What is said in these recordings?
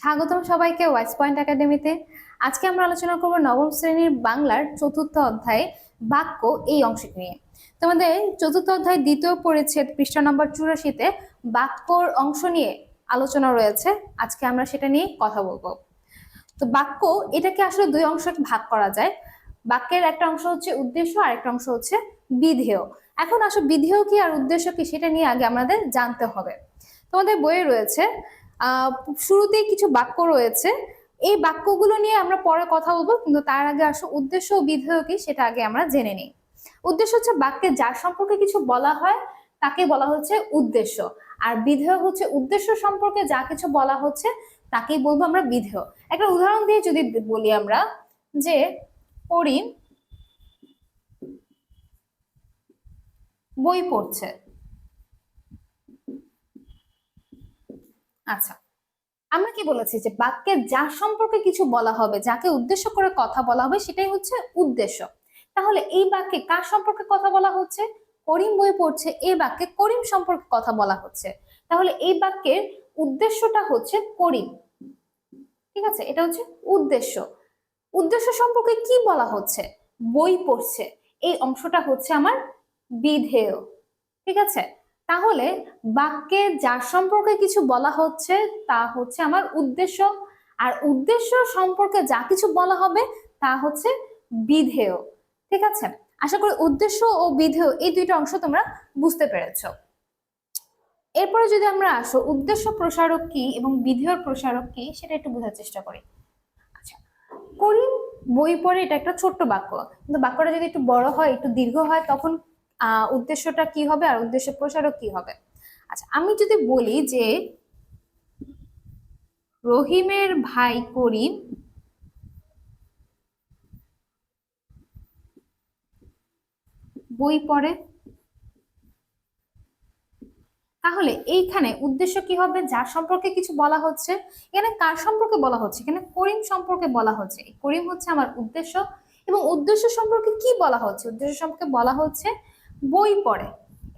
স্বাগতম সবাইকে wise point একাডেমিতে আজকে আমরা আলোচনা করব নবম শ্রেণির বাংলার চতুর্থ অধ্যায়ে বাক্য এই অংশটি নিয়ে। তোমাদের চতুর্থ অধ্যায় দ্বিতীয় পরিচ্ছেদ পৃষ্ঠা নম্বর চুরাশিতে বাক্যর অংশ নিয়ে আলোচনা রয়েছে। আজকে আমরা সেটা নিয়ে কথা বলব। তো বাক্য, এটাকে আসলে দুই অংশে ভাগ করা যায়। বাক্যের একটা অংশ হচ্ছে উদ্দেশ্য আর একটা অংশ হচ্ছে বিধেয়। এখন আসলে বিধেয় কি আর উদ্দেশ্য কি সেটা নিয়ে আগে আমাদের জানতে হবে। তোমাদের বইয়ে রয়েছে শুরুতেই কিছু বাক্য রয়েছে। এই বাক্যগুলো নিয়ে আমরা পরে কথা বলব, কিন্তু তার আগে আসো উদ্দেশ্য ও বিধেয় কি সেটা আগে আমরা জেনে নিই। উদ্দেশ্য হচ্ছে বাক্যে যার সম্পর্কে কিছু বলা হয়, তাকে বলা হচ্ছে উদ্দেশ্য। আর বিধেয় হচ্ছে উদ্দেশ্য সম্পর্কে যা কিছু বলা হচ্ছে, তাকেই বলব আমরা বিধেয়। একটা উদাহরণ দিয়ে যদি বলি আমরা যে করিম বই পড়ছে। আচ্ছা আমরা কি বলেছি যে বাক্যের যার সম্পর্কে কিছু বলা হবে, যাকে উদ্দেশ্য করে কথা বলা হবে, সেটাই হচ্ছে উদ্দেশ্য। তাহলে এই বাক্যে কার সম্পর্কে কথা বলা হচ্ছে? করিম বই পড়ছে, এই বাক্যে করিম সম্পর্কে কথা বলা হচ্ছে। তাহলে এই বাক্যের উদ্দেশ্যটা হচ্ছে করিম। ঠিক আছে? এটা হচ্ছে উদ্দেশ্য। উদ্দেশ্য সম্পর্কে কি বলা হচ্ছে? বই পড়ছে। এই অংশটা হচ্ছে আমার বিধেয়। ঠিক আছে? তাহলে বাক্যে যার সম্পর্কে কিছু বলা হচ্ছে, তা হচ্ছে আমার উদ্দেশ্য। আর উদ্দেশ্য সম্পর্কে যা কিছু বলা হবে, তা হচ্ছে বিধেয়। ঠিক আছে? আশা করি উদ্দেশ্য ও বিধেয় এই দুইটা অংশ তোমরা বুঝতে পেরেছ। এরপরে যদি আমরা আসো, উদ্দেশ্য প্রসারক কি এবং বিধেয় প্রসারক কি, সেটা একটু বোঝার চেষ্টা করি। আচ্ছা করিম বই পড়ে এটা একটা ছোট্ট বাক্য। কিন্তু বাক্যটা যদি একটু বড় হয়, একটু দীর্ঘ হয়, তখন উদ্দেশ্যটা কি হবে আর উদ্দেশ্য প্রসারক কি হবে? আচ্ছা আমি যদি বলি যে রহিমের ভাই করিম বই পড়ে। তাহলে এইখানে উদ্দেশ্য কি হবে? যার সম্পর্কে কিছু বলা হচ্ছে, এখানে কার সম্পর্কে বলা হচ্ছে? এখানে করিম সম্পর্কে বলা হচ্ছে। করিম হচ্ছে আমার উদ্দেশ্য এবং উদ্দেশ্য সম্পর্কে কি বলা হচ্ছে? উদ্দেশ্য সম্পর্কে বলা হচ্ছে বই পড়ে।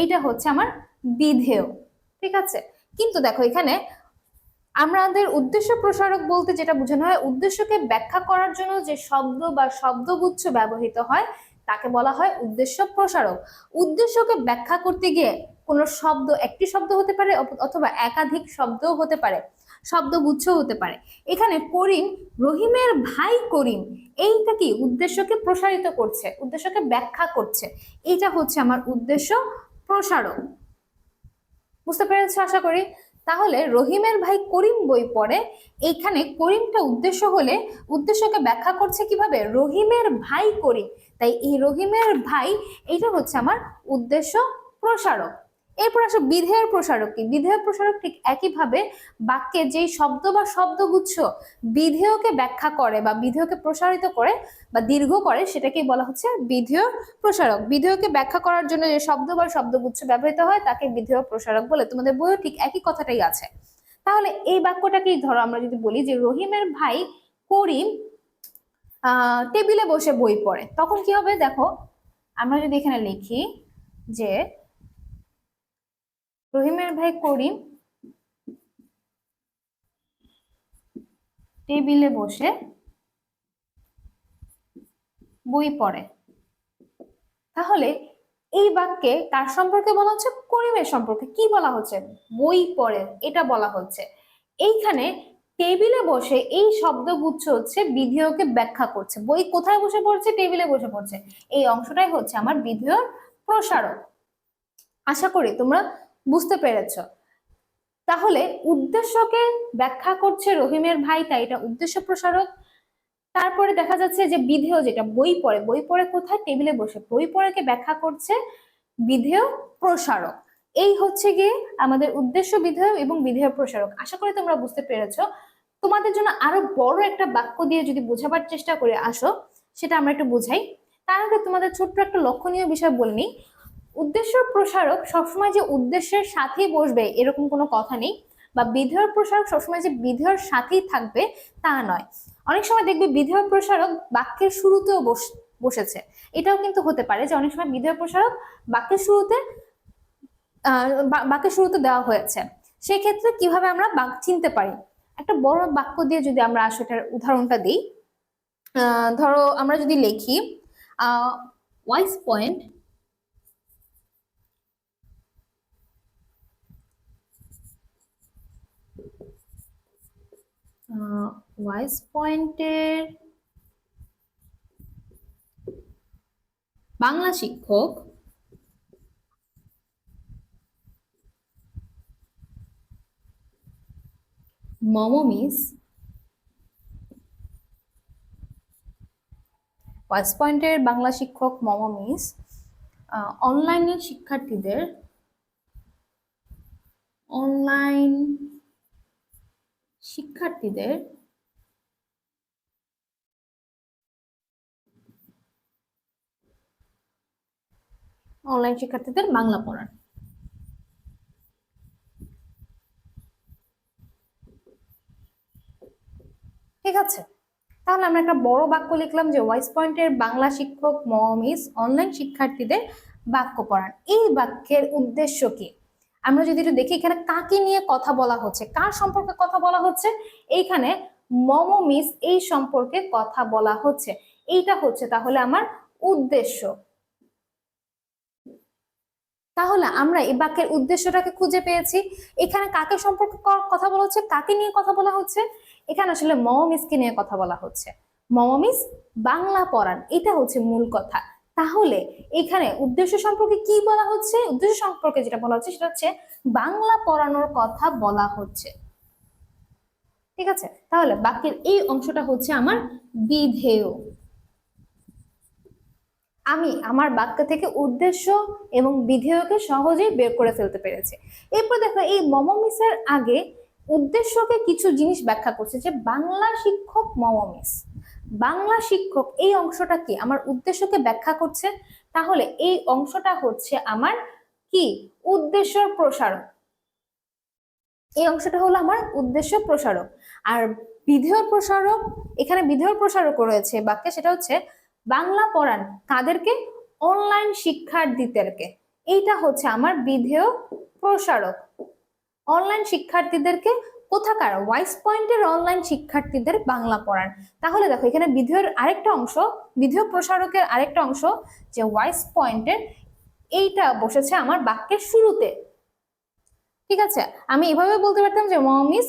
এইটা হচ্ছে আমার বিধেয়, ঠিক আছে? কিন্তু দেখো এখানে আমাদের উদ্দেশ্য প্রসারক বলতে যেটা বোঝানো হয়, উদ্দেশ্যকে ব্যাখ্যা করার জন্য যে শব্দ বা শব্দগুচ্ছ ব্যবহৃত হয়, তাকে বলা হয় উদ্দেশ্য প্রসারক। উদ্দেশ্যকে ব্যাখ্যা করতে গিয়ে কোনো শব্দ, একটি শব্দ হতে পারে, অথবা একাধিক শব্দও হতে পারে। শব্দগুচ্ছ হতে পারে। এখানে করিম, রহিমের ভাই করিম, এইটা কি উদ্দেশ্যকে প্রসারিত করছে, উদ্দেশ্যকে ব্যাখ্যা করছে। এইটা হচ্ছে আমার উদ্দেশ্য প্রসারক। বুঝতে পেরেছ আশা করি? তাহলে রহিমের ভাই করিম বই পড়ে, এইখানে করিমটা উদ্দেশ্য হলে উদ্দেশ্যকে ব্যাখ্যা করছে কীভাবে? রহিমের ভাই করিম। তাই এই রহিমের ভাই, এইটা হচ্ছে আমার উদ্দেশ্য প্রসারক। এরপর আসো বিধেয়ের প্রসারক কি? বিধেয় প্রসারক ঠিক একইভাবে বাক্যে যেই শব্দ বা শব্দগুচ্ছ বিধেয়কে ব্যাখ্যা করে বা বিধেয়কে প্রসারিত করে বা দীর্ঘ করে সেটাকেই বলা হচ্ছে বিধেয় প্রসারক। বিধেয়কে ব্যাখ্যা করার জন্য যে শব্দ বা শব্দগুচ্ছ ব্যবহৃত হয় তাকে বিধেয় প্রসারক বলে। তোমাদের বইও ঠিক একই কথাটাই আছে। তাহলে এই বাক্যটাকেই ধরো আমরা যদি বলি যে রহিমের ভাই করিম টেবিলে বসে বই পড়ে। তখন কি হবে? দেখো, আমরা যদি এখানে লিখি যে রহিমের ভাই করিম টেবিলে বসে বই পড়ে। তাহলে এই বাক্যে কার সম্পর্কে বলা হচ্ছে, করিমের সম্পর্কে কি বলা হচ্ছে? বই পড়ে, এটা বলা হচ্ছে। এইখানে টেবিলে বসে এই শব্দগুচ্ছ হচ্ছে বিধেয়কে ব্যাখ্যা করছে। বই কোথায় বসে পড়ছে? টেবিলে বসে পড়ছে। এই অংশটাই হচ্ছে আমার বিধেয়র প্রসারক। আশা করি তোমরা বুঝতে পেরেছ। তাহলে উদ্দেশ্যকে ব্যাখ্যা করছে রহিমের ভাই, তাই এটা উদ্দেশ্য প্রসারক। তারপরে দেখা যাচ্ছে যে বিধেয় যেটা বই পড়ে বই পড়ে কোথায়? টেবিলে বসে। বই পড়েকে ব্যাখ্যা করছে বিধেয় প্রসারক। এই হচ্ছে গিয়ে আমাদের উদ্দেশ্য বিধেয় এবং বিধেয় প্রসারক। আশা করি তোমরা বুঝতে পেরেছ। তোমাদের জন্য আরও বড় একটা বাক্য দিয়ে যদি বোঝাবার চেষ্টা করে আসো, সেটা আমরা একটু বুঝাই। তার আগে তোমাদের ছোট্ট একটা লক্ষণীয় বিষয় বলে নিই উদ্দেশ্য প্রসারক সবসময় যে উদ্দেশ্যের সাথেই বসবে এরকম কোনো কথা নেই বা বিধেয় প্রসারক সবসময় যে বিধেয়র সাথেই থাকবে তা নয়। অনেক সময় দেখবে বিধেয় প্রসারক বাক্যের শুরুতেও বস- বসেছে। এটাও কিন্তু হতে পারে যে অনেক সময় বিধেয় প্রসারক বাক্যের শুরুতে বাক্যের শুরুতে দেওয়া হয়েছে। সেক্ষেত্রে কীভাবে আমরা বাক, চিনতে পারি? একটা বড় বাক্য দিয়ে যদি আমরা আসলে এটার উদাহরণটা দিই ধরো আমরা যদি লিখি ওয়াইস পয়েন্ট ওয়াইস পয়েন্টের বাংলা শিক্ষক মমমিস ওয়াইস পয়েন্টের বাংলা শিক্ষক মমমিস অনলাইনে শিক্ষার্থীদের অনলাইন শিক্ষার্থীদের অনলাইন শিক্ষার্থীদের বাংলা পড়ান। ঠিক আছে, তাহলে আমরা একটা বড় বাক্য লিখলাম যে ওয়াইস পয়েন্টের বাংলা শিক্ষক মমিস অনলাইন শিক্ষার্থীদের বাক্য পড়ান। এই বাক্যের উদ্দেশ্য কি? আমরা যদি একটু দেখি এখানে কাকে নিয়ে কথা বলা হচ্ছে, কার সম্পর্কে কথা বলা হচ্ছে, এইখানে মম মিস এই সম্পর্কে কথা বলা হচ্ছে। এইটা হচ্ছে তাহলে আমার উদ্দেশ্য। তাহলে আমরা এই বাক্যের উদ্দেশ্যটাকে খুঁজে পেয়েছি। এখানে কাকে সম্পর্কে কথা বলা হচ্ছে, কাকে নিয়ে কথা বলা হচ্ছে? এখানে আসলে মমমিসকে নিয়ে কথা বলা হচ্ছে। মমমিস বাংলা পড়ান, এটা হচ্ছে মূল কথা। তাহলে এখানে উদ্দেশ্য সম্পর্কে কি বলা হচ্ছে? উদ্দেশ্য সম্পর্কে যেটা বলা হচ্ছে সেটা হচ্ছে বাংলা পড়ানোর কথা বলা হচ্ছে। ঠিক আছে? তাহলে বাক্যের এই অংশটা হচ্ছে আমার বিধেয়। আমি আমার বাক্য থেকে উদ্দেশ্য এবং বিধেয়কে সহজেই বের করে ফেলতে পেরেছি। এরপর দেখো, এই মমমিসের আগে উদ্দেশ্যকে কিছু জিনিস ব্যাখ্যা করছে যে বাংলা শিক্ষক মমমিস। বাংলা শিক্ষক এই অংশটা কি আমার উদ্দেশ্যকে ব্যাখ্যা করছে তাহলে এই অংশটা হচ্ছে আমার কি? উদ্দেশ্যর প্রসারক। এই অংশটা হলো আমার উদ্দেশ্য প্রসারক। আর বিধেয় প্রসারক, এখানে বিধেয় প্রসারক রয়েছে বাক্যে, সেটা হচ্ছে বাংলা পড়ান কাদেরকে? অনলাইন শিক্ষার্থীদেরকে। এইটা হচ্ছে আমার বিধেয় প্রসারক। অনলাইন শিক্ষার্থীদেরকে কোথাকার? ওয়াইস পয়েন্টের অনলাইন শিক্ষার্থীদের বাংলা পড়ান। তাহলে দেখো, এখানে বিধেয়র আরেকটা অংশ বিধেয় প্রসারকের আরেকটা অংশ, যে ওয়াইস পয়েন্টের এইটা বসেছে আমার বাক্যের শুরুতে। ঠিক আছে? আমি এভাবে বলতে পারতাম যে মমিস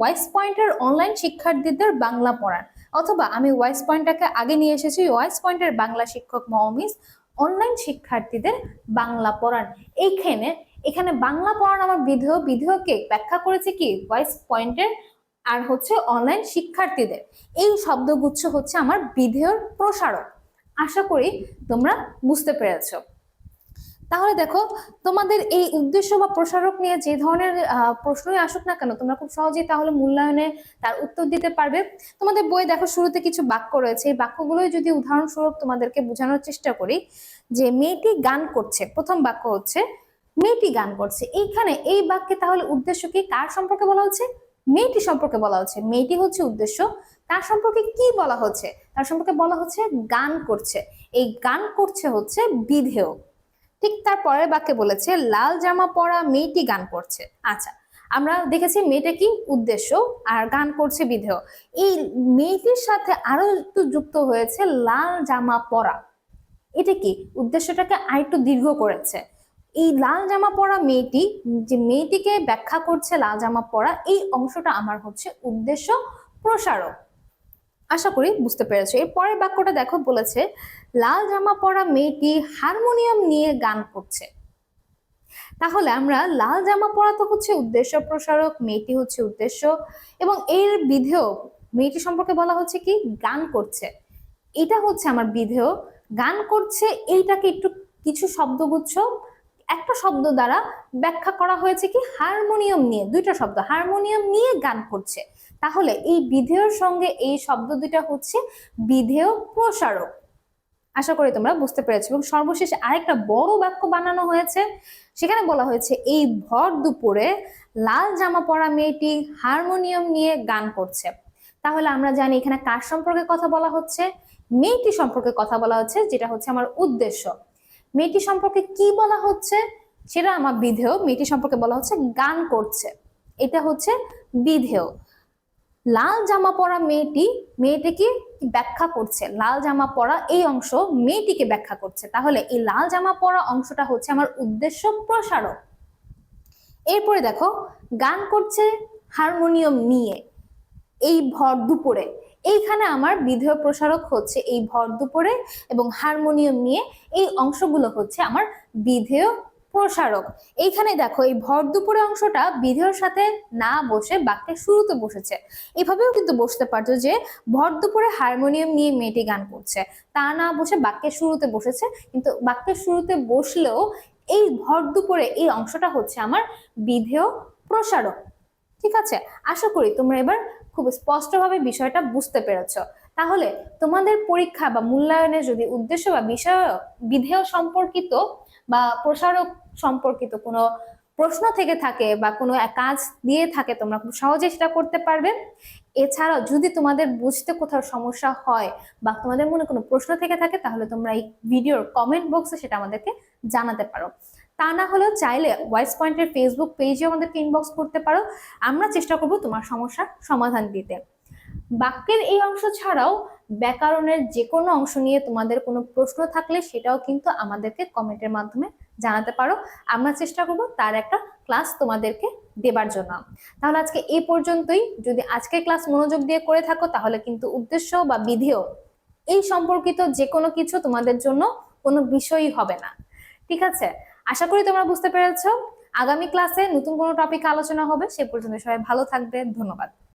ওয়াইস পয়েন্টের অনলাইন শিক্ষার্থীদের বাংলা পড়ান। অথবা আমি ওয়াইস পয়েন্টটাকে আগে নিয়ে এসেছি ওয়াইস পয়েন্টের বাংলা শিক্ষক মমিস অনলাইন শিক্ষার্থীদের বাংলা পড়ান। এইখানে এখানে বাংলা পড়ান আমার বিধেয়, বিধেয়কে ব্যাখ্যা করেছে কি? ভয়েস পয়েন্টের আর হচ্ছে অনলাইন শিক্ষার্থীদের। এই শব্দগুচ্ছ হচ্ছে আমার বিধেয়র প্রসারক। আশা করি তোমরা বুঝতে পেরেছ। তাহলে দেখো, তোমাদের এই উদ্দেশ্য বা প্রসারক নিয়ে যে ধরনের প্রশ্নই আসুক না কেন, তোমরা খুব সহজেই তাহলে মূল্যায়নে তার উত্তর দিতে পারবে। তোমাদের বই দেখো, শুরুতে কিছু বাক্য রয়েছে। এই বাক্যগুলোই যদি উদাহরণস্বরূপ তোমাদেরকে বোঝানোর চেষ্টা করি, যে মেয়েটি গান করছে, প্রথম বাক্য হচ্ছে মেয়েটি গান করছে। এইখানে এই বাক্যে তাহলে উদ্দেশ্য কি? কার সম্পর্কে বলা হচ্ছে? মেয়েটি সম্পর্কে বলা হচ্ছে। মেয়েটি হচ্ছে উদ্দেশ্য। তার সম্পর্কে কি বলা হচ্ছে? তার সম্পর্কে বলা হচ্ছে গান করছে। এই গান করছে হচ্ছে বিধেয়। ঠিক তার পরের বাক্যে বলেছে, লাল জামা পরা মেয়েটি গান করছে। আচ্ছা আমরা দেখেছি মেয়েটা কি? উদ্দেশ্য আর গান করছে বিধেয়। এই মেয়েটির সাথে আরও একটু যুক্ত হয়েছে লাল জামা পরা। এটা কি? উদ্দেশ্যটাকে আরেকটু দীর্ঘ করেছে। এই লাল জামা পরা মেয়েটি, যে মেয়েটিকে ব্যাখ্যা করছে লাল জামা পরা, এই অংশটা আমার হচ্ছে উদ্দেশ্য প্রসারক। আশা করি বুঝতে পেরেছ। এর পরের বাক্যটা দেখো, বলেছে, লাল জামা পরা মেয়েটি হারমোনিয়াম নিয়ে গান করছে। তাহলে আমরা লাল জামা পরা তো হচ্ছে উদ্দেশ্য প্রসারক, মেয়েটি হচ্ছে উদ্দেশ্য, এবং এর বিধেয় মেয়েটি সম্পর্কে বলা হচ্ছে কি? গান করছে। এটা হচ্ছে আমার বিধেয়। গান করছে, এইটাকে একটু কিছু শব্দগুচ্ছ একটা শব্দ দ্বারা ব্যাখ্যা করা হয়েছে কি? হারমোনিয়াম নিয়ে, দুইটা শব্দ, হারমোনিয়াম নিয়ে গান করছে। তাহলে এই বিধেয়র সঙ্গে এই শব্দ দুইটা হচ্ছে বিধেয় প্রসারক। আশা করি তোমরা বুঝতে পেরেছ। এবং সর্বশেষে আরেকটা বড় বাক্য বানানো হয়েছে। সেখানে বলা হয়েছে, এই ভর দুপুরে লাল জামা পরা মেয়েটি হারমোনিয়াম নিয়ে গান করছে। তাহলে আমরা জানি এখানে কার সম্পর্কে কথা বলা হচ্ছে? মেয়েটি সম্পর্কে কথা বলা হচ্ছে, যেটা হচ্ছে আমার উদ্দেশ্য। মেয়েটি সম্পর্কে কি বলা হচ্ছে সেটা আমার বিধেয়। মেয়েটি সম্পর্কে বলা হচ্ছে গান করছে। এটা হচ্ছে বিধেয়। লাল জামা পরা মেয়েটি, মেয়েটিকে ব্যাখ্যা করছে। লাল জামা পরা এই অংশ মেয়েটিকে ব্যাখ্যা করছে। তাহলে এই লাল জামা পরা অংশটা হচ্ছে আমার উদ্দেশ্য প্রসারক। এরপরে দেখো, গান করছে হারমোনিয়াম নিয়ে। এই ভর দুপুরে। এইখানে আমার বিধেয় প্রসারক হচ্ছে এই ভর দুপুরে এবং হারমোনিয়াম নিয়ে এই অংশগুলো হচ্ছে আমার বিধেয় প্রসারক। এইখানে দেখো, এই ভর দুপুরে অংশটা বিধেয়র সাথে না বসে বাক্যের শুরুতে বসেছে। এভাবেও কিন্তু বসতে পারতো যে ভর দুপুরে হারমোনিয়াম নিয়ে মেয়েটি গান করছে। তা না বসে বাক্যের শুরুতে বসেছে, কিন্তু বাক্যের শুরুতে বসলেও এই ভর দুপুরে এই অংশটা হচ্ছে আমার বিধেয় প্রসারক। ঠিক আছে? আশা করি তোমরা এবার খুব স্পষ্টভাবে বিষয়টা বুঝতে পেরেছ। তাহলে তোমাদের পরীক্ষা বা মূল্যায়নের যদি উদ্দেশ্য বা বিষয় বিধেয় সম্পর্কিত বা প্রসারক সম্পর্কিত কোনো প্রশ্ন থেকে থাকে বা কোনো কাজ দিয়ে থাকে, তোমরা খুব সহজে সেটা করতে পারবে। এছাড়াও যদি তোমাদের বুঝতে কোথাও সমস্যা হয় বা তোমাদের মনে কোনো প্রশ্ন থেকে থাকে, তাহলে তোমরা এই ভিডিওর কমেন্ট বক্সে সেটা আমাদেরকে জানাতে পারো। তা না হলেও চাইলে ভয়েস পয়েন্টের ফেসবুক পেজে আমাদেরকে ইনবক্স করতে পারো। আমরা চেষ্টা করব তোমার সমস্যার সমাধান দিতে। বাক্যের এই অংশ ছাড়াও ব্যাকরণের যে কোনো অংশ নিয়ে তোমাদের কোনো প্রশ্ন থাকলে সেটাও কিন্তু আমাদেরকে কমেন্টের মাধ্যমে জানাতে পারো। আমরা চেষ্টা করব তার একটা ক্লাস তোমাদেরকে দেবার জন্য। তাহলে আজকে এই পর্যন্তই। যদি আজকের ক্লাস মনোযোগ দিয়ে করে থাকো, তাহলে কিন্তু উদ্দেশ্য বা বিধিও এই সম্পর্কিত যে কোনো কিছু তোমাদের জন্য কোনো বিষয়ই হবে না। ঠিক আছে? আশা করি তোমরা বুঝতে পেরেছ। আগামী ক্লাসে নতুন কোনো টপিক আলোচনা হবে, সে পর্যন্ত সবাই ভালো থাকবে, ধন্যবাদ।